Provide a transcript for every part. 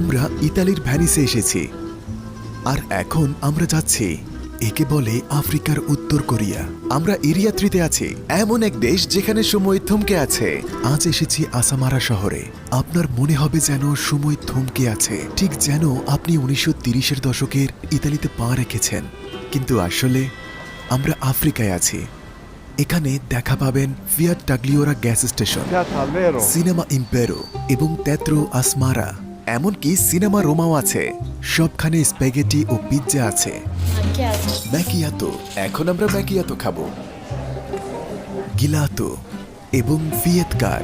আমরা ইতালির ভ্যানিসে এসেছি। আর এখন আমরা যাচ্ছি একে বলে আফ্রিকার উত্তর কোরিয়া। আমরা ইরিয়াত্রিতে আছি এমন এক দেশ যেখানে সময় থমকে আছে। আজ এসেছি আসামারা শহরে। আপনার মনে হবে যেন সময় থমকে আছে। ঠিক যেন আপনি উনিশশো তিরিশের দশকের ইতালিতে পা রেখেছেন। কিন্তু আসলে আমরা আফ্রিকায় আছি। এখানে দেখা পাবেন Fiat Tagliero gas station cinema Impero এবং তেত্রো আসমারা। এমনকি সিনেমা রোমাও আছে। সবখানে স্প্যাগেটি ও পিৎজা আছে. ম্যাকিয়াতো, এখন আমরা ম্যাকিয়াতো খাব। গিলাতো এবং ফিয়েতকার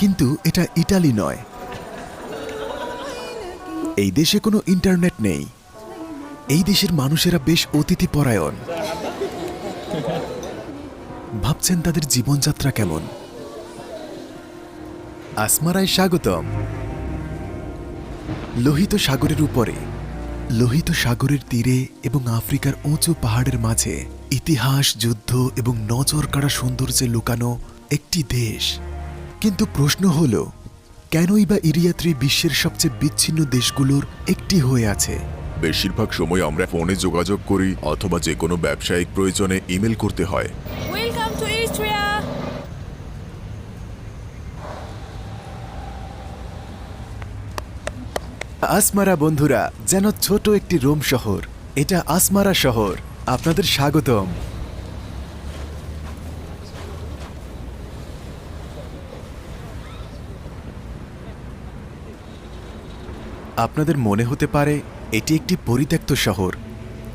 কিন্তু এটা ইটালি নয়। এই দেশে কোনো ইন্টারনেট নেই। এই দেশের মানুষেরা বেশ অতিথিপরায়ণ। ভাবছেন তাদের জীবনযাত্রা কেমন? আসমারায় স্বাগতম। লোহিত সাগরের উপরে লোহিত সাগরের তীরে এবং আফ্রিকার উঁচু পাহাড়ের মাঝে ইতিহাস যুদ্ধ এবং নজর কাড়া সৌন্দর্যে লুকানো একটি দেশ। কিন্তু প্রশ্ন হল কেনই বা ইরিয়াত্রি বিশ্বের সবচেয়ে বিচ্ছিন্ন দেশগুলোর একটি হয়ে আছে? বেশিরভাগ সময় আমরা ফোনে যোগাযোগ করি অথবা যে কোনো ব্যবসায়িক প্রয়োজনে ইমেল করতে হয়। আসমারা বন্ধুরা, যেন ছোট একটি রোম শহর। এটা আসমারা শহর। আপনাদের স্বাগতম। আপনাদের মনে হতে পারে, এটি একটি পরিত্যক্ত শহর,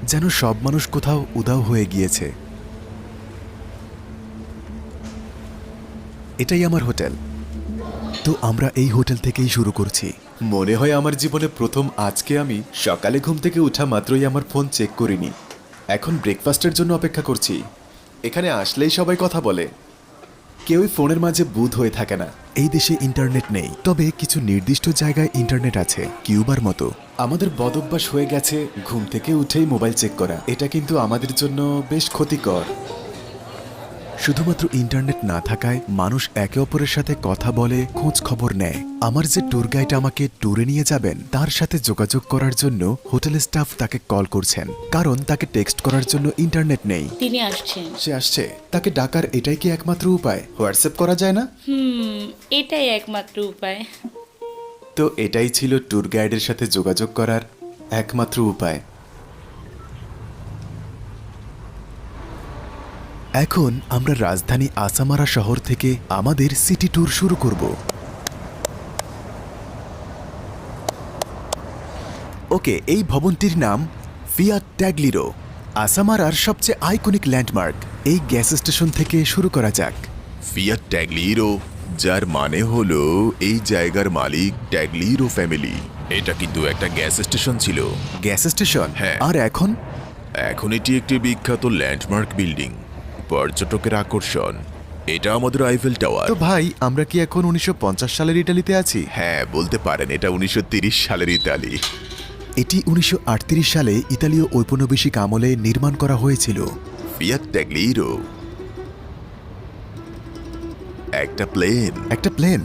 যেন সব মানুষ কোথাও উধাও হয়ে গিয়েছে। এটাই আমার হোটেল। তো আমরা এই হোটেল থেকেই শুরু করছি। মনে হয় আমার জীবনে প্রথম আজকে আমি সকালে ঘুম থেকে উঠা মাত্রই আমার ফোন চেক করিনি। এখন ব্রেকফাস্টের জন্য অপেক্ষা করছি। এখানে আসলেই সবাই কথা বলে। কেউই ফোনের মাঝে বুধ হয়ে থাকে না। এই দেশে ইন্টারনেট নেই। তবে কিছু নির্দিষ্ট জায়গায় ইন্টারনেট আছে, কিউবার মতো। আমাদের বদভ্যাস হয়ে গেছে ঘুম থেকে উঠেই মোবাইল চেক করা। এটা কিন্তু আমাদের জন্য বেশ ক্ষতিকর। শুধুমাত্র ইন্টারনেট না থাকায় মানুষ একে অপরের সাথে কথা বলে খোঁজ খবর নেয়। আমার যে ট্যুর গাইড আমাকে ট্যুরে নিয়ে যাবেন তার সাথে যোগাযোগ করার জন্য হোটেল স্টাফ তাকে কল করছেন কারণ তাকে টেক্সট করার জন্য ইন্টারনেট নেই। তিনি আসছেন। সে আসছে। তাকে ডাকার এটাই কি একমাত্র উপায়? হোয়াটসঅ্যাপ করা যায় না? হুম এটাই একমাত্র উপায়। তো এটাই ছিল ট্যুর গাইডের সাথে যোগাযোগ করার একমাত্র উপায়। এখন আমরা রাজধানী আসামারা শহর থেকে আমাদের সিটি ট্যুর শুরু করব। ওকে এই ভবনটির নাম ফিয়াট ট্যাগলিরো আসামারার সবচেয়ে আইকনিক ল্যান্ডমার্ক। এই গ্যাস স্টেশন থেকে শুরু করা যাক। ফিয়াট ট্যাগলিরো যার মানে হলো এই জায়গার মালিক ট্যাগলিরো ফ্যামিলি। এটা কিন্তু একটা গ্যাস স্টেশন ছিল। Gas station? হ্যাঁ। আর এখন? এখন এটি একটি বিখ্যাত ল্যান্ডমার্ক বিল্ডিং। পর্যটকের আকর্ষণ। এটা আমাদের আইফেল টাওয়ার তো ভাই আমরা কি এখন উনিশশো পঞ্চাশ সালের ইটালিতে আছি? হ্যাঁ বলতে পারেন এটা উনিশশো সালের ইতালি। এটি উনিশশো আটত্রিশ সালে ইতালীয় ঔপনিবেশিক আমলে নির্মাণ করা হয়েছিল। ট্যাগলিরো একটা প্লেন। একটা প্লেন।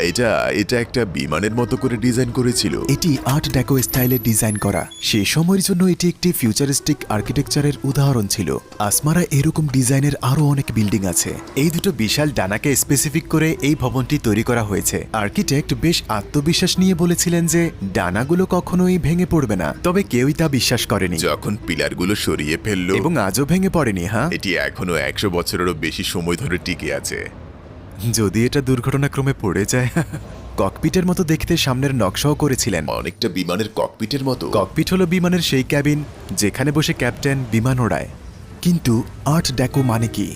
এটা এটা একটা বিমানের মতো করে ডিজাইন করেছিল। এটি আর্ট ডেকো স্টাইলে ডিজাইন করা। সে সময়ের জন্য এটি একটি ফিউচারিস্টিক আর্কিটেকচারের উদাহরণ ছিল। আসমারা এরকম ডিজাইনের আরও অনেক বিল্ডিং আছে। এই দুটো বিশাল ডানাকে স্পেসিফিক করে এই ভবনটি তৈরি করা হয়েছে। আর্কিটেক্ট বেশ আত্মবিশ্বাস নিয়ে বলেছিলেন যে ডানাগুলো কখনোই ভেঙে পড়বে না। তবে কেউই তা বিশ্বাস করেনি। যখন পিলারগুলো সরিয়ে ফেলল এবং আজও ভেঙে পড়েনি হ্যাঁ? এটি এখনও একশো বছরেরও বেশি সময় ধরে টিকে আছে। যদি এটা দুর্ঘটনাক্রমে পড়ে যায় ককপিটের মতো দেখতে সামনের নকশাও করেছিলেন। অনেকটা বিমানের ককপিটের মতো। ককপিট হলো বিমানের সেই ক্যাবিন যেখানে বসে ক্যাপ্টেন বিমান ওড়ায়। কিন্তু আর্ট ডেকো মানে কি?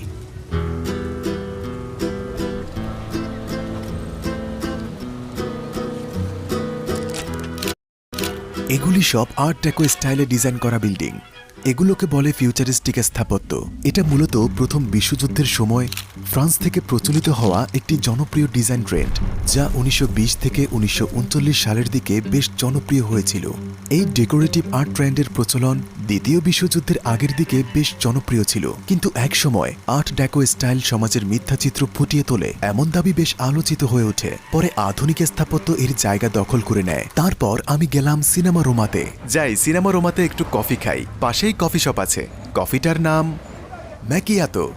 এগুলি সব আর্ট ডেকো স্টাইলে ডিজাইন করা বিল্ডিং। এগুলোকে বলে ফিউচারিস্টিক স্থাপত্য। এটা মূলত প্রথম বিশ্বযুদ্ধের সময় ফ্রান্স থেকে প্রচলিত হওয়া একটি জনপ্রিয় ডিজাইন ট্রেন্ড যা উনিশশো বিশ থেকে উনিশশো উনচল্লিশ সালের দিকে বেশ জনপ্রিয় হয়েছিল। এই ডেকোরেটিভ আর্ট ট্রেন্ডের প্রচলন দ্বিতীয় বিশ্বযুদ্ধের আগের দিকে বেশ জনপ্রিয় ছিল। কিন্তু একসময় আর্ট ডেকো স্টাইল সমাজের মিথ্যাচিত্র ফুটিয়ে তোলে, এমন দাবি বেশ আলোচিত হয়ে ওঠে। পরে আধুনিক স্থাপত্য এর জায়গা দখল করে নেয়। তারপর আমি গেলাম সিনেমা রোমাতে যাই সিনেমা রোমাতে একটু কফি খাই। পাশেই কফি শপ আছে। কফিটার নাম ম্যাকিয়াতো।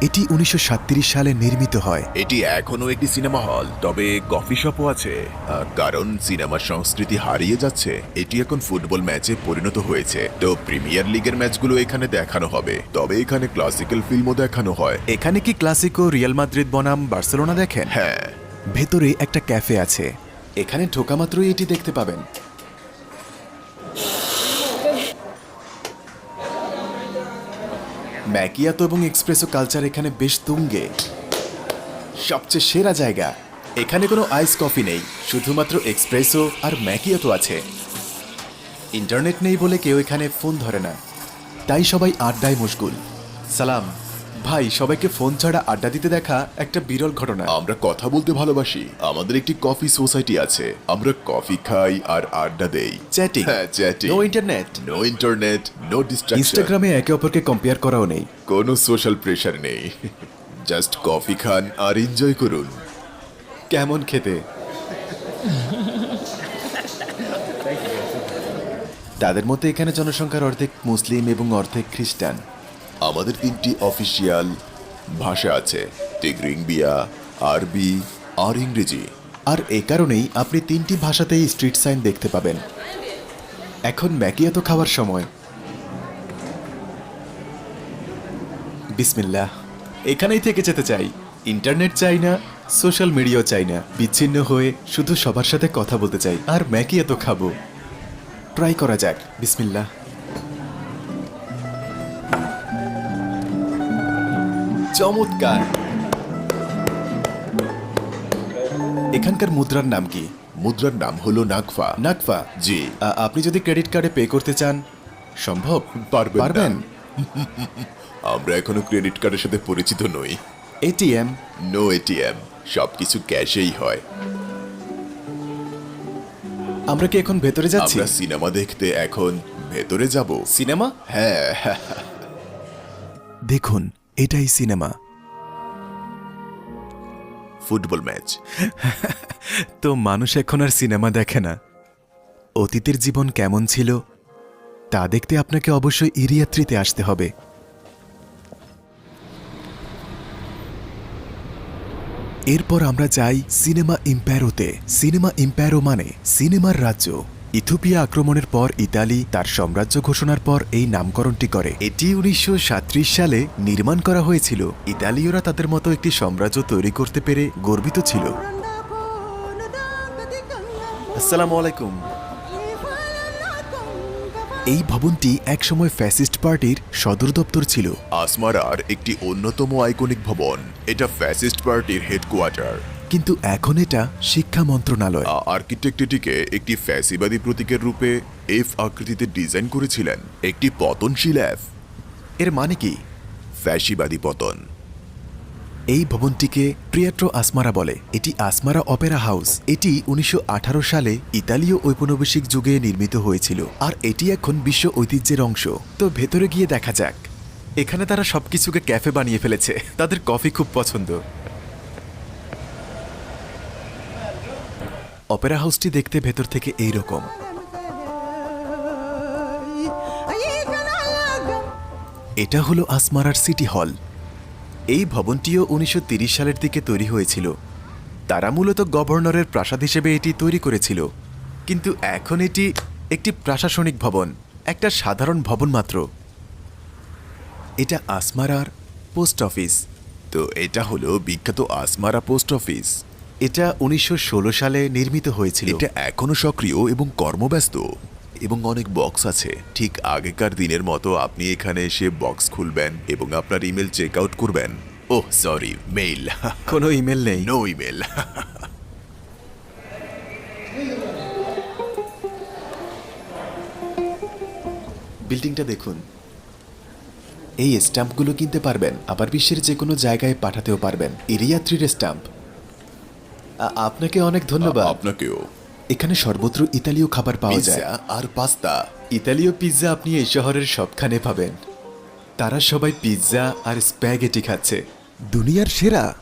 এটি উনিশশো সালে নির্মিত হয়। এটি এখনও একটি সিনেমা হল তবে কফি শপও আছে। আহ, কারণ সিনেমার সংস্কৃতি হারিয়ে যাচ্ছে। এটি এখন ফুটবল ম্যাচে পরিণত হয়েছে। তো প্রিমিয়ার লিগের ম্যাচগুলো এখানে দেখানো হবে। তবে এখানে ক্লাসিক্যাল ফিল্মও দেখানো হয়। এখানে কি ক্লাসিকো রিয়াল মাদ্রিদ বনাম বার্সেলোনা দেখেন? হ্যাঁ। ভেতরে একটা ক্যাফে আছে। এখানে ঢোকা মাত্রই এটি দেখতে পাবেন। ম্যাকিয়াতো এবং এক্সপ্রেসো কালচার এখানে বেশ তুঙ্গে। সবচেয়ে সেরা জায়গা। এখানে কোনো আইস কফি নেই, শুধুমাত্র এক্সপ্রেসো আর ম্যাকিয়াতো আছে। ইন্টারনেট নেই বলে কেউ এখানে ফোন ধরে না। তাই সবাই আড্ডায় মশগুল। সালাম। ভাই সবাইকে ফোন ছাড়া আড্ডা দিতে দেখা একটা বিরল ঘটনা। আমরা কথা বলতে ভালোবাসি। আমাদের একটি কফি সোসাইটি আছে। আমরা কফি খাই আর আড্ডা দেই। চ্যাটিং। হ্যাঁ chatting. No internet. No internet no distraction ইনস্টাগ্রামে একে অপরকে কম্পেয়ার করাও নেই। কোনো সোশ্যাল প্রেশার নেই। জাস্ট কফি খান আর এনজয় করুন। কেমন খেতে? তাদের মধ্যে এখানে জনসংখ্যার অর্ধেক মুসলিম এবং অর্ধেক খ্রিস্টান। আমাদের তিনটি অফিসিয়াল ভাষা আছে। টিগ্রিংবিয়া আরবি আর ইংরেজি। আর এ কারণেই আপনি তিনটি ভাষাতেই স্ট্রিট সাইন দেখতে পাবেন। এখন ম্যাকিয়াতো খাওয়ার সময়। বিসমিল্লাহ। এখানেই থেকে যেতে চাই। ইন্টারনেট চাই না, সোশ্যাল মিডিয়াও চাই না। বিচ্ছিন্ন হয়ে শুধু সবার সাথে কথা বলতে চাই। আর ম্যাকিয়াতো খাব। ট্রাই করা যাক। বিসমিল্লাহ। চমৎকার। এখানকার মুদ্রার নাম কি? মুদ্রার নাম হলো নাকফা নাকফা জি। আ- আপনি যদি ক্রেডিট কার্ডে পে করতে চান সম্ভব? পারবেন না। পারবেন? আমরা এখনও ক্রেডিট কার্ডের সাথে পরিচিত নই। এটিএম নো এটিএম সবকিছু ক্যাশেই হয়। আমরা কি এখন ভেতরে যাচ্ছি? আমরা সিনেমা দেখতে এখন ভেতরে যাব। সিনেমা? হ্যাঁ। দেখুন এটাই সিনেমা। Football match. তো মানুষ এখন আর সিনেমা দেখে না। অতীতের জীবন কেমন ছিল তা দেখতে আপনাকে অবশ্যই ইরিয়াত্রিতে আসতে হবে। এরপর আমরা যাই সিনেমা ইম্প্যারোতে। সিনেমা ইম্প্যারো মানে সিনেমার রাজ্য। ইথোপিয়া আক্রমণের পর ইতালি তার সাম্রাজ্য ঘোষণার পর এই নামকরণটি করে। এটি উনিশশো সালে নির্মাণ করা হয়েছিল। ইতালীয়রা তাদের মতো একটি সাম্রাজ্য তৈরি করতে পেরে গর্বিত ছিল। আসসালামু আলাইকুম। এই ভবনটি একসময় ফ্যাসিস্ট পার্টির সদর দপ্তর ছিল। আসমারার একটি অন্যতম আইকনিক ভবন। এটা ফ্যাসিস্ট পার্টির হেডকোয়ার্টার। কিন্তু এখন এটা শিক্ষা মন্ত্রণালয়। আর্কিটেক্ট এটিকে একটি ফ্যাসিবাদী প্রতীকের রূপে এফ আকৃতিতে ডিজাইন করেছিলেন একটি পতনশীল এফ। এর মানে কি? ফ্যাসিবাদী পতন। এই ভবনটিকে প্রিয়াট্রো আসমারা বলে। এটি আসমারা অপেরা হাউস। এটি উনিশশো আঠারো সালে ইতালীয় ঔপনিবেশিক যুগে নির্মিত হয়েছিল। আর এটি এখন বিশ্ব ঐতিহ্যের অংশ। তো ভেতরে গিয়ে দেখা যাক। এখানে তারা সবকিছুকে ক্যাফে বানিয়ে ফেলেছে। তাদের কফি খুব পছন্দ। অপেরা হাউসটি দেখতে ভেতর থেকে এই রকম এটা হলো আসমারার সিটি হল। এই ভবনটিও উনিশশো সালের দিকে তৈরি হয়েছিল। তারা মূলত গভর্নরের প্রাসাদ হিসেবে এটি তৈরি করেছিল। কিন্তু এখন এটি একটি প্রশাসনিক ভবন, একটা সাধারণ ভবন মাত্র। এটা আসমারার পোস্ট অফিস। তো এটা হলো বিখ্যাত আসমারা পোস্ট অফিস। এটা উনিশশো ষোলো সালে নির্মিত হয়েছিল। এটা এখনও সক্রিয় এবং কর্মব্যস্ত এবং অনেক বক্স আছে। ঠিক আগেকার দিনের মতো আপনি এখানে এসে বক্স খুলবেন এবং আপনার ইমেল চেক আউট করবেন। Oh sorry mail. কোনো ইমেল নেই। No email. বিল্ডিংটা দেখুন। এই স্ট্যাম্পগুলো কিনতে পারবেন আবার বিশ্বের যে কোনো জায়গায় পাঠাতেও পারবেন। ইরিয়াত্রির স্ট্যাম্প। আ- আপনাকে অনেক ধন্যবাদ। আপনাকেও। এখানে সর্বত্র ইতালীয় খাবার পাওয়া যায়। আর পাস্তা। ইতালীয় পিৎজা আপনি এই শহরের সবখানে পাবেন। তারা সবাই পিৎজা আর স্প্যাগেটি খাচ্ছে। দুনিয়ার সেরা।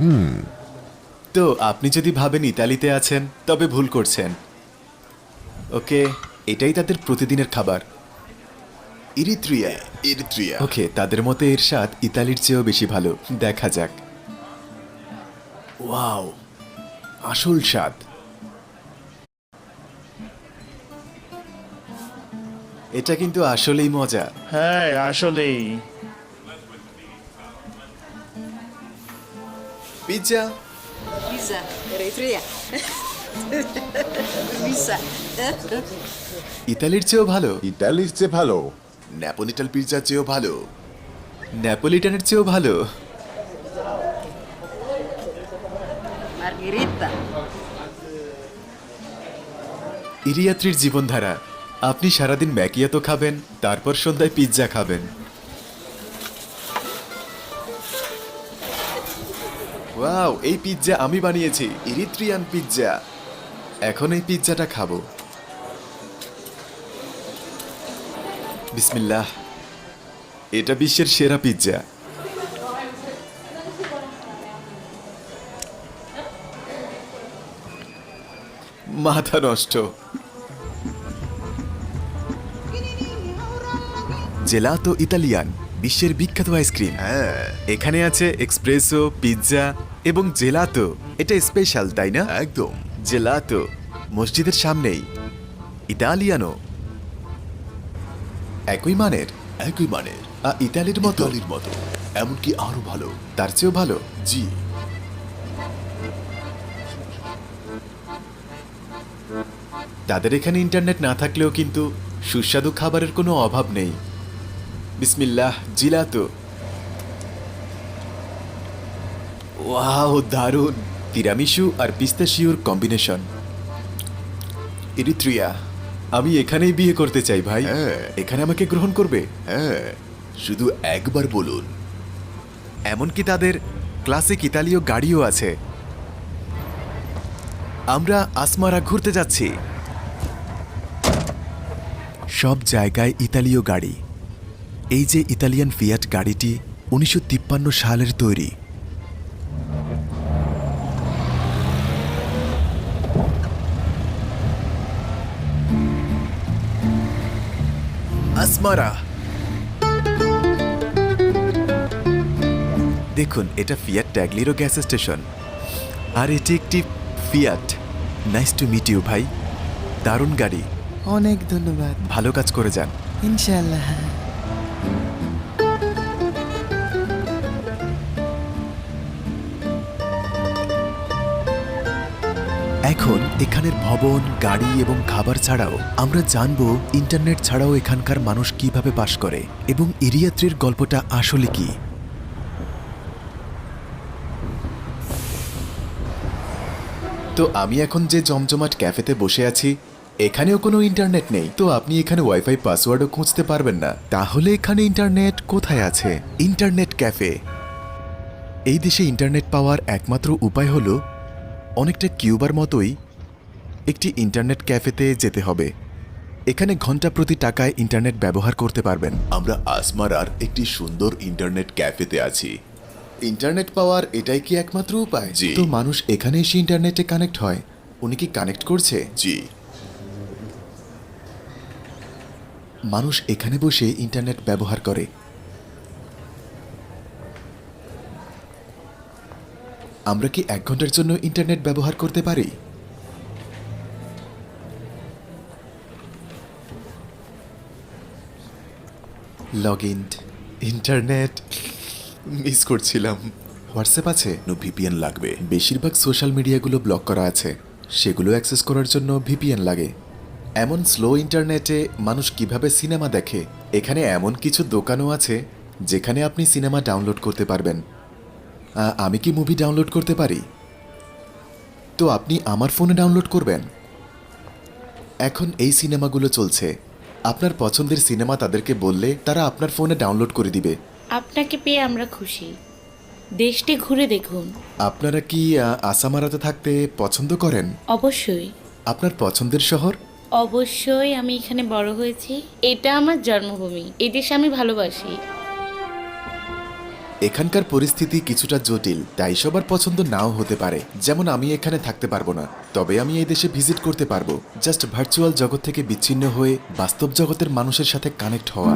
হুম। তো আপনি যদি ভাবেন ইতালিতে আছেন তবে ভুল করছেন। ওকে এটাই তাদের প্রতিদিনের খাবার। Eritrea Eritrea. ওকে তাদের মতে এর স্বাদ ইতালির চেয়েও বেশি ভালো। দেখা যাক। ওয়াও আসল স্বাদ। এটা কিন্তু আসলেই মজা। হ্যাঁ আসলেই। পিৎজা? Pizza, ইতালির চেয়েও ভালো। ইতালির চেয়ে ভালো। ন্যাপোলিটাল পিৎজার চেয়েও ভালো। ন্যাপোলিটানের চেয়েও ভালো। Margherita. ইরিয়াত্রীর জীবনধারা, আপনি সারাদিন ম্যাকিয়াতো খাবেন, তারপর সন্ধ্যায় পিৎজা খাবেন। ওয়াও, এই পিৎজা আমি বানিয়েছি, ইরিত্রিয়ান পিৎজা। এখন এই পিৎজাটা খাব। বিসমিল্লাহ, এটা বিশ্বের সেরা পিৎজা। মাথা নষ্ট। জেলাতো ইতালিয়ান বিশ্বের বিখ্যাত আইসক্রিম। হ্যাঁ। এখানে আছে এক্সপ্রেসো পিৎজা এবং জেলাতো। এটা স্পেশাল তাই না? একদম। জেলাতো মসজিদের সামনেই। ইতালিয়ানো। একই মানের। একই মানের। আ, ইতালির মতো। ইতালির মতো। এমনকি আরও ভালো। তার চেয়েও ভালো। জি। তাদের এখানে ইন্টারনেট না থাকলেও কিন্তু সুস্বাদু খাবারের কোনো অভাব নেই। বিসমিল্লাহ জিলাতো। ওয়াও দারুণ। তিরামিসু আর পিস্তাশিওর কম্বিনেশন। ইরিত্রিয়া আমি এখানেই বিয়ে করতে চাই ভাই। হ্যাঁ। এখানে আমাকে গ্রহণ করবে? হ্যাঁ। শুধু একবার বলুন। এমনকি তাদের ক্লাসিক ইতালীয় গাড়িও আছে। আমরা আসমারা ঘুরতে যাচ্ছি। সব জায়গায় ইতালীয় গাড়ি। এই যে ইতালিয়ান ফিয়াট গাড়িটি উনিশশো তিপ্পান্ন সালের তৈরি। আসমারা। দেখুন, এটা ফিয়াট ট্যাগলিরো গ্যাস স্টেশন। আর এটি একটি Fiat. Nice to meet you ভাই। দারুণ গাড়ি। অনেক ধন্যবাদ। ভালো কাজ করে যান। ইনশাল্লাহ এখন এখানের ভবন গাড়ি এবং খাবার ছাড়াও আমরা জানব ইন্টারনেট ছাড়াও এখানকার মানুষ কীভাবে বাস করে এবং ইরিয়াত্রীর গল্পটা আসলে কি। তো আমি এখন যে জমজমাট ক্যাফেতে বসে আছি এখানেও কোনো ইন্টারনেট নেই তো আপনি এখানে ওয়াইফাই পাসওয়ার্ডও খুঁজতে পারবেন না। তাহলে এখানে ইন্টারনেট কোথায় আছে? ইন্টারনেট ক্যাফে এই দেশে ইন্টারনেট পাওয়ার একমাত্র উপায় হলো অনেকটা কিউবার মতোই একটি ইন্টারনেট ক্যাফেতে যেতে হবে। এখানে ঘণ্টা প্রতি টাকায় ইন্টারনেট ব্যবহার করতে পারবেন। আমরা আসমারার একটি সুন্দর ইন্টারনেট ক্যাফেতে আছি। ইন্টারনেট পাওয়ার এটাই কি একমাত্র উপায়? জি। তো মানুষ এখানে এসে ইন্টারনেটে কানেক্ট হয়। উনি কি কানেক্ট করছে? জি। মানুষ এখানে বসে ইন্টারনেট ব্যবহার করে। আমরা কি এক ঘণ্টার জন্য ইন্টারনেট ব্যবহার করতে পারি? লগ ইন ইন্টারনেট মিস করছিলাম। হোয়াটসঅ্যাপ আছে? নো ভিপিএন লাগবে। বেশিরভাগ সোশ্যাল মিডিয়াগুলো ব্লক করা আছে। সেগুলো অ্যাক্সেস করার জন্য ভিপিএন লাগে। এমন স্লো ইন্টারনেটে মানুষ কীভাবে সিনেমা দেখে? এখানে এমন কিছু দোকানও আছে যেখানে আপনি সিনেমা ডাউনলোড করতে পারবেন। আমি কি মুভি ডাউনলোড করতে পারি? তো আপনি আমার ফোনে ডাউনলোড করবেন? এখন এই সিনেমাগুলো চলছে। আপনার পছন্দের সিনেমা তাদেরকে বললে তারা আপনার ফোনে ডাউনলোড করে দিবে। আপনাকে পেয়ে আমরা খুশি। দেশটি ঘুরে দেখুন। আপনারা কি আসামারাতে থাকতে পছন্দ করেন? অবশ্যই। আপনার পছন্দের শহর? অবশ্যই আমি এখানে বড় হয়েছি। এটা আমার জন্মভূমি। এই দেশ আমি ভালোবাসি। এখানকার পরিস্থিতি কিছুটা জটিল, তাই সবার পছন্দ নাও হতে পারে। যেমন আমি এখানে থাকতে পারব না, তবে আমি এই দেশে ভিজিট করতে পারব। জাস্ট ভার্চুয়াল জগৎ থেকে বিচ্ছিন্ন হয়ে বাস্তব জগতের মানুষের সাথে কানেক্ট হওয়া।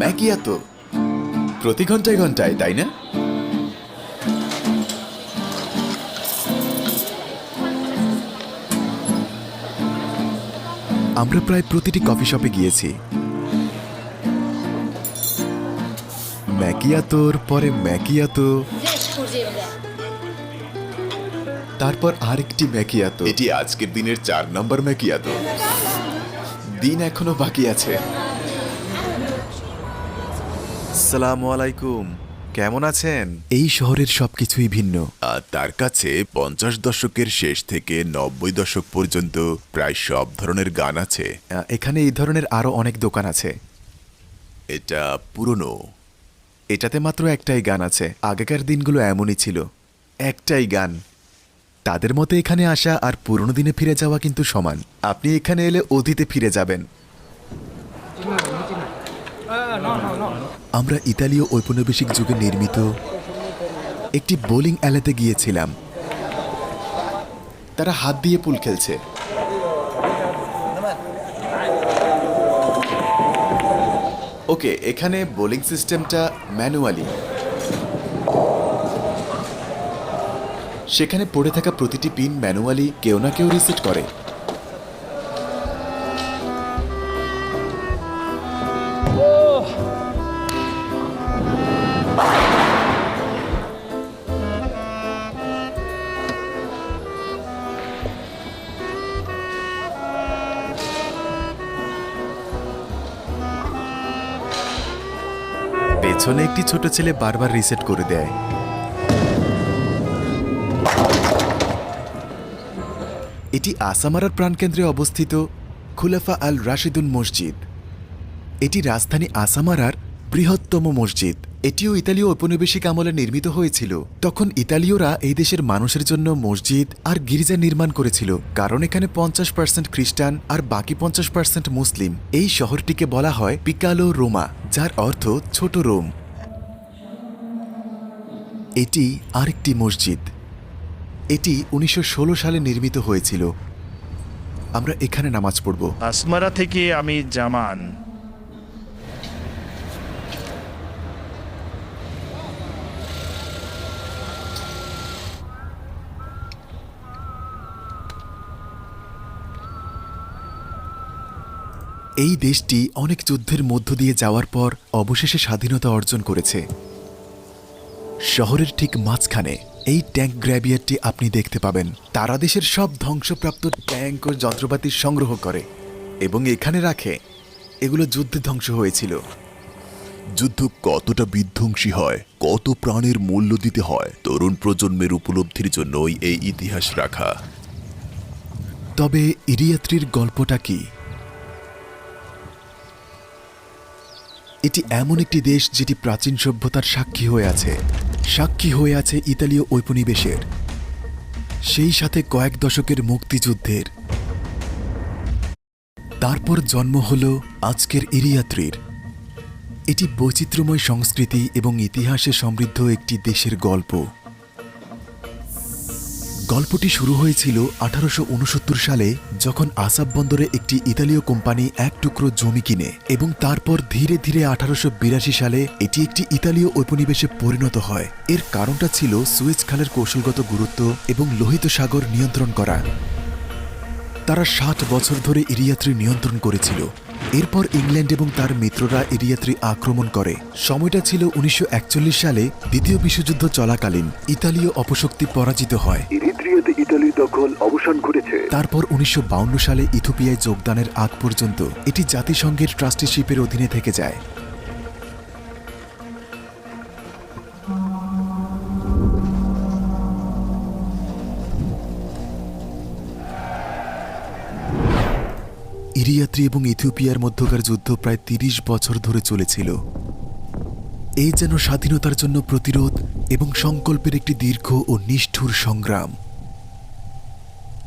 ম্যাকিয়াতো, প্রতি ঘন্টায় ঘন্টায়, তাই না? আমরা প্রায় প্রতিটি কফি শপে গিয়েছি। ম্যাকিয়াতোর পরে ম্যাকিয়াতো তারপর আরেকটি ম্যাকিয়াতো এটি আজকের দিনের চার নম্বর ম্যাকিয়াতো দিন এখনও বাকি আছে। সালামু আলাইকুম। কেমন আছেন? এই শহরের সবকিছুই ভিন্ন। আর তার কাছে পঞ্চাশ দশকের শেষ থেকে নব্বই দশক পর্যন্ত প্রায় সব ধরনের গান আছে। আহ, এখানে এই ধরনের আরও অনেক দোকান আছে। এটা পুরনো। এটাতে মাত্র একটাই গান আছে। আগেকার দিনগুলো এমনই ছিল। একটাই গান। তাদের মতে এখানে আসা আর পুরনো দিনে ফিরে যাওয়া কিন্তু সমান। আপনি এখানে এলে অতীতে ফিরে যাবেন। আমরা ইতালীয় ঔপনিবেশিক যুগে নির্মিত একটি বোলিং অ্যালেতে গিয়েছিলাম। তারা হাত দিয়ে পুল খেলছে। ওকে, এখানে বোলিং সিস্টেমটা ম্যানুয়ালি। সেখানে পড়ে থাকা প্রতিটি পিন ম্যানুয়ালি কেউ না কেউ রিসেট করে। একটি ছোট ছেলে বারবার রিসেট করে দেয়। এটি আসামারার প্রাণকেন্দ্রে অবস্থিত খুলাফা আল রাশিদুন মসজিদ। এটি রাজধানী আসামারার বৃহত্তম মসজিদ। এটিও ইতালীয় ঔপনিবেশিক আমলে নির্মিত হয়েছিল। তখন ইতালীয়রা এই দেশের মানুষের জন্য মসজিদ আর গির্জা নির্মাণ করেছিল, কারণ এখানে পঞ্চাশ পার্সেন্ট খ্রিস্টান আর বাকি পঞ্চাশ পার্সেন্ট মুসলিম। এই শহরটিকে বলা হয় পিকালো রোমা, যার অর্থ ছোট রোম। এটি আরেকটি মসজিদ। এটি উনিশশো ষোলো সালে নির্মিত হয়েছিল। আমরা এখানে নামাজ পড়ব। আসমারা থেকে আমি জামান। এই দেশটি অনেক যুদ্ধের মধ্য দিয়ে যাওয়ার পর অবশেষে স্বাধীনতা অর্জন করেছে। শহরের ঠিক মাঝখানে এই ট্যাঙ্ক গ্র্যাবিয়ারটি আপনি দেখতে পাবেন। তারা দেশের সব ধ্বংসপ্রাপ্ত ট্যাঙ্ক ও যন্ত্রপাতি সংগ্রহ করে এবং এখানে রাখে এগুলো যুদ্ধে ধ্বংস হয়েছিল। যুদ্ধ কতটা বিধ্বংসী হয় কত প্রাণের মূল্য দিতে হয় তরুণ প্রজন্মের উপলব্ধির জন্যই এই ইতিহাস রাখা। তবে ইরিয়াত্রির গল্পটা কি? এটি এমন একটি দেশ যেটি প্রাচীন সভ্যতার সাক্ষী হয়ে আছে। সাক্ষী হয়ে আছে ইতালীয় ঔপনিবেশের। সেই সাথে কয়েক দশকের মুক্তিযুদ্ধের। তারপর জন্ম হল আজকের ইরিয়াত্রির। এটি বৈচিত্র্যময় সংস্কৃতি এবং ইতিহাসে সমৃদ্ধ একটি দেশের গল্প। গল্পটি শুরু হয়েছিল আঠারোশো উনসত্তর সালে যখন আসাব বন্দরে একটি ইতালীয় কোম্পানি এক টুকরো জমি কিনে এবং তারপর ধীরে ধীরে আঠারোশো বিরাশি সালে এটি একটি ইতালীয় ঔপনিবেশে পরিণত হয়। এর কারণটা ছিল সুয়েজ খালের কৌশলগত গুরুত্ব এবং লোহিত সাগর নিয়ন্ত্রণ করা। তারা ষাট বছর ধরে ইরিয়াত্রি নিয়ন্ত্রণ করেছিল। এরপর ইংল্যান্ড এবং তার মিত্ররা ইরিয়াত্রি আক্রমণ করে। সময়টা ছিল উনিশশো একচল্লিশ সালে দ্বিতীয় বিশ্বযুদ্ধ চলাকালীন। ইতালীয় অপশক্তি পরাজিত হয়। ইরিত্রিয়াতে ইতালির দখল অবসান ঘটেছে। তারপর উনিশশো সালে ইথোপিয়ায় যোগদানের আগ পর্যন্ত এটি জাতিসংঘের ট্রাস্টিশিপের অধীনে থেকে যায়। ইরিয়াত্রি এবং ইথিওপিয়ার মধ্যকার যুদ্ধ প্রায় তিরিশ বছর ধরে চলেছিল। এই যেন স্বাধীনতার জন্য প্রতিরোধ এবং সংকল্পের একটি দীর্ঘ ও নিষ্ঠুর সংগ্রাম।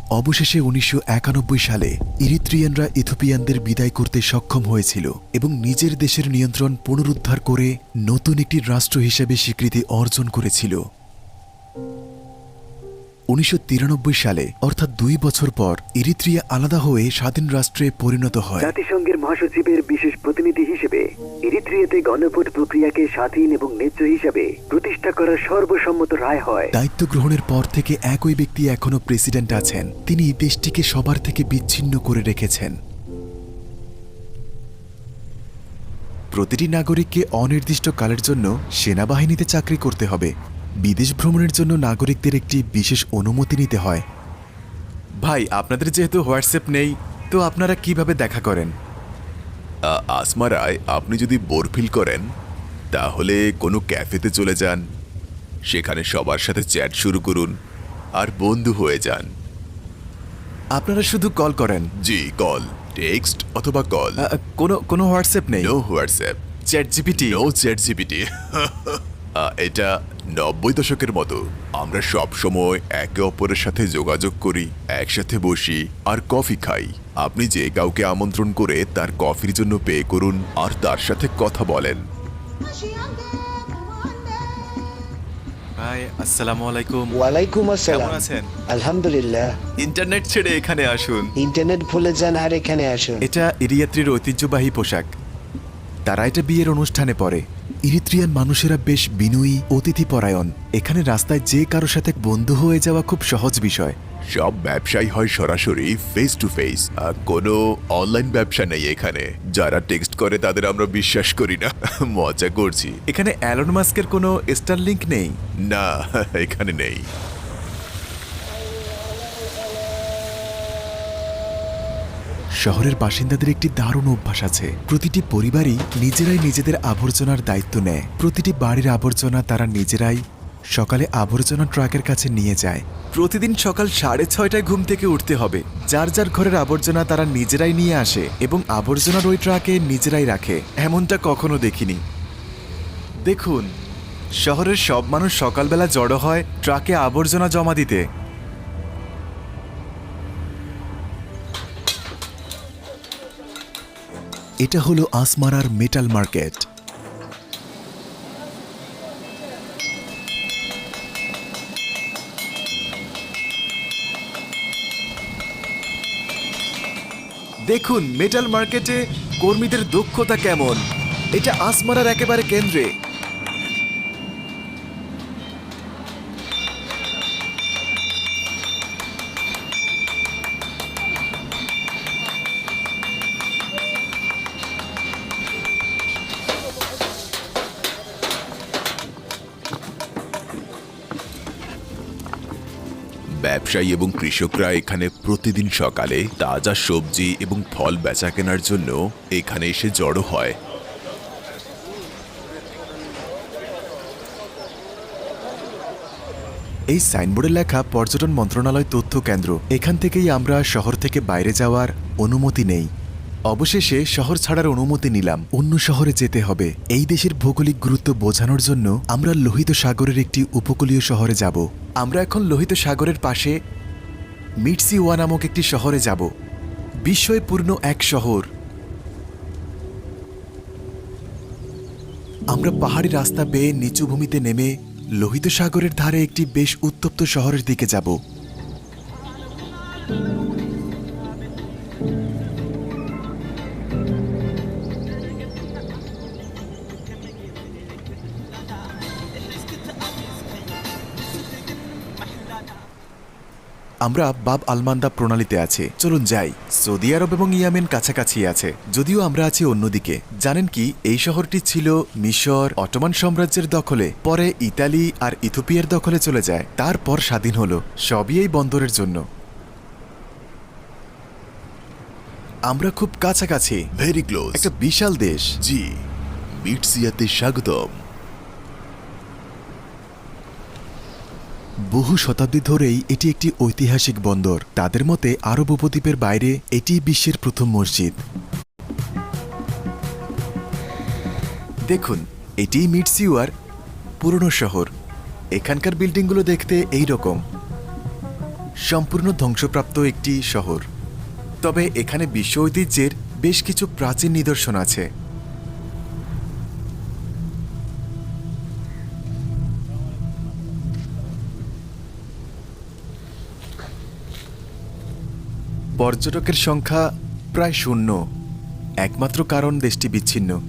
অবশেষে উনিশশো একানব্বই সালে ইরিত্রিয়ানরা ইথোপিয়ানদের বিদায় করতে সক্ষম হয়েছিল এবং নিজের দেশের নিয়ন্ত্রণ পুনরুদ্ধার করে নতুন একটি রাষ্ট্র হিসেবে স্বীকৃতি অর্জন করেছিল। উনিশশো তিরানব্বই সালে অর্থাৎ দুই বছর পর ইরিত্রিয়া আলাদা হয়ে স্বাধীন রাষ্ট্রে পরিণত হয়। জাতিসংঘের মহাসচিবের বিশেষ প্রতিনিধি হিসেবে ইরিত্রিয়াতে গণভোট প্রক্রিয়াকে স্বাধীন এবং ন্যায্য হিসাবে প্রতিষ্ঠা করার সর্বসম্মত রায় হয়। দায়িত্ব গ্রহণের পর থেকে একই ব্যক্তি এখনও প্রেসিডেন্ট আছেন। তিনি দেশটিকে সবার থেকে বিচ্ছিন্ন করে রেখেছেন। প্রতিটি নাগরিককে অনির্দিষ্ট কালের জন্য সেনাবাহিনীতে চাকরি করতে হবে। বিদেশ ভ্রমণের জন্য নাগরিকদের একটি বিশেষ অনুমতি নিতে হয়। ভাই আপনাদের যেহেতু হোয়াটসঅ্যাপ নেই তো আপনারা কীভাবে দেখা করেন? আসমা রায় আপনি যদি বোর ফিল করেন তাহলে কোনো ক্যাফেতে চলে যান সেখানে সবার সাথে চ্যাট শুরু করুন আর বন্ধু হয়ে যান। আপনারা শুধু কল করেন? জি কল টেক্সট অথবা কল। কোনো কোনো হোয়াটসঅ্যাপ নেই? No WhatsApp. ChatGPT? No ChatGPT. এটা নব্বই দশকের মতো আমরা সব সময় একে অপরের সাথে যোগাযোগ করি একসাথে বসি আর কফি খাই। আপনি যে কাউকে আমন্ত্রণ করে তার কফির জন্য পে করুন আর তার সাথে কথা বলেন। ভাই আসসালামু আলাইকুম। ওয়ালাইকুম কেমন আসসালাম। আছেন? আলহামদুলিল্লাহ। ইন্টারনেট ছেড়ে এখানে আসুন। ইন্টারনেট ভুলে যান আর এখানে আসুন। এটা ইরিয়াত্রির ঐতিহ্যবাহী পোশাক। তারা এটা বিয়ের অনুষ্ঠানে পরে। ইরিত্রিয়ান মানুষেরা বেশ বিনয়ী অতিথিপরায়ণ। এখানে রাস্তায় যে কারও সাথে বন্ধু হয়ে যাওয়া খুব সহজ বিষয়। সব ব্যবসায়ী হয় সরাসরি ফেস টু ফেস কোনো অনলাইন ব্যবসা নেই এখানে। যারা টেক্সট করে তাদের আমরা বিশ্বাস করি না। মজা করছি। এখানে অ্যালন মাস্কের কোনো স্টার লিঙ্ক নেই? না এখানে নেই। শহরের বাসিন্দাদের একটি দারুণ অভ্যাস আছে। প্রতিটি পরিবারই নিজেরাই নিজেদের আবর্জনার দায়িত্ব নেয়। প্রতিটি বাড়ির আবর্জনা তারা নিজেরাই সকালে আবর্জনা ট্রাকের কাছে নিয়ে যায়। প্রতিদিন সকাল সাড়ে ছয়টায় ঘুম থেকে উঠতে হবে। যার যার ঘরের আবর্জনা তারা নিজেরাই নিয়ে আসে এবং আবর্জনার ওই ট্রাকে নিজেরাই রাখে। এমনটা কখনো দেখিনি। দেখুন, শহরের সব মানুষ সকালবেলা জড়ো হয় ট্রাকে আবর্জনা জমা দিতে। এটা হলো আসমারার মেটাল মার্কেট দেখুন মেটাল মার্কেটে কর্মীদের দক্ষতা কেমন? এটা আসমারার একেবারে কেন্দ্রে। ব্যবসায়ী এবং কৃষকরা এখানে প্রতিদিন সকালে তাজা সবজি এবং ফল বেচা কেনার জন্য এখানে এসে জড়ো হয়। এই সাইনবোর্ডে লেখা, পর্যটন মন্ত্রণালয় তথ্য কেন্দ্র। এখান থেকেই আমরা শহর থেকে বাইরে যাওয়ার অনুমতি নেই। অবশেষে শহর ছাড়ার অনুমতি নিলাম। অন্য শহরে যেতে হবে। এই দেশের ভৌগোলিক গুরুত্ব বোঝানোর জন্য আমরা লোহিত সাগরের একটি উপকূলীয় শহরে যাব। আমরা এখন লোহিত সাগরের পাশে মিটসিওয়া নামক একটি শহরে যাব। বিস্ময় পূর্ণ এক শহর। আমরা পাহাড়ি রাস্তা বেয়ে নিচু ভূমিতে নেমে লোহিত সাগরের ধারে একটি বেশ উত্তপ্ত শহরের দিকে যাব। আমরা বাব আলমান্দা প্রণালীতে আছে। চলুন যাই। সৌদি আরব এবং ইয়ামেন কাছাকাছি আছে। যদিও আমরা আছি অন্যদিকে। জানেন কি এই শহরটি ছিল মিশর অটোমান সাম্রাজ্যের দখলে পরে ইতালি আর ইথোপিয়ার দখলে চলে যায়। তারপর স্বাধীন হলো। সবই এই বন্দরের জন্য। আমরা খুব কাছাকাছি। ভেরি ক্লোজ একটা বিশাল দেশ। জি। মিটসিয়াতে স্বাগতম। বহু শতাব্দী ধরেই এটি একটি ঐতিহাসিক বন্দর। তাদের মতে, আরব উপদ্বীপের বাইরে এটি বিশ্বের প্রথম মসজিদ। দেখুন, এটি মিটসিউয়ার পুরনো শহর। এখানকার বিল্ডিংগুলো দেখতে এই রকম। সম্পূর্ণ ধ্বংসপ্রাপ্ত একটি শহর। তবে এখানে বিশ্ব ঐতিহ্যের বেশ কিছু প্রাচীন নিদর্শন আছে। পর্যটকের সংখ্যা প্রায় শূন্য। একমাত্র কারণ দেশটি বিচ্ছিন্ন।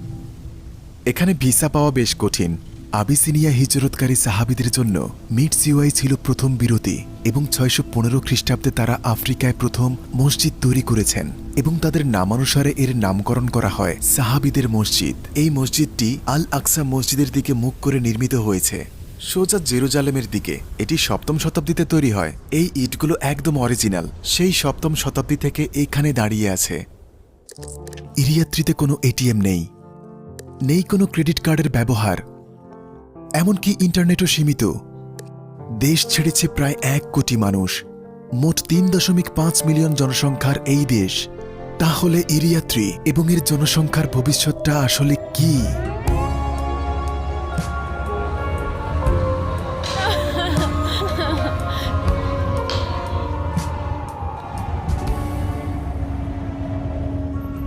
এখানে ভিসা পাওয়া বেশ কঠিন। আবিসিনিয়া হিজরতকারী সাহাবিদের জন্য মিট সিওয়াই ছিল প্রথম বিরতি এবং ছয়শো পনেরো খ্রিস্টাব্দে তারা আফ্রিকায় প্রথম মসজিদ তৈরি করেছেন এবং তাদের নামানুসারে এর নামকরণ করা হয় সাহাবিদের মসজিদ। এই মসজিদটি আল আকসা মসজিদের দিকে মুখ করে নির্মিত হয়েছে। সোজা জেরুজালেমের দিকে, এটি সপ্তম শতাব্দীতে তৈরি হয়। এই ইটগুলো একদম অরিজিনাল, সেই সপ্তম শতাব্দী থেকে এখানে দাঁড়িয়ে আছে। ইরিয়াত্রিতে কোনো এটিএম নেই। নেই কোনো ক্রেডিট কার্ডের ব্যবহার। এমনকি ইন্টারনেটও সীমিত। দেশ ছেড়েছে প্রায় এক কোটি মানুষ। মোট তিন দশমিক পাঁচ মিলিয়ন জনসংখ্যার এই দেশ। তাহলে ইরিয়াত্রি এবং এর জনসংখ্যার ভবিষ্যৎটা আসলে কি?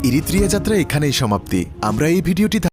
ইরিত্রিয়া যাত্রা এখানেই সমাপ্তি। আমরা এই ভিডিওটি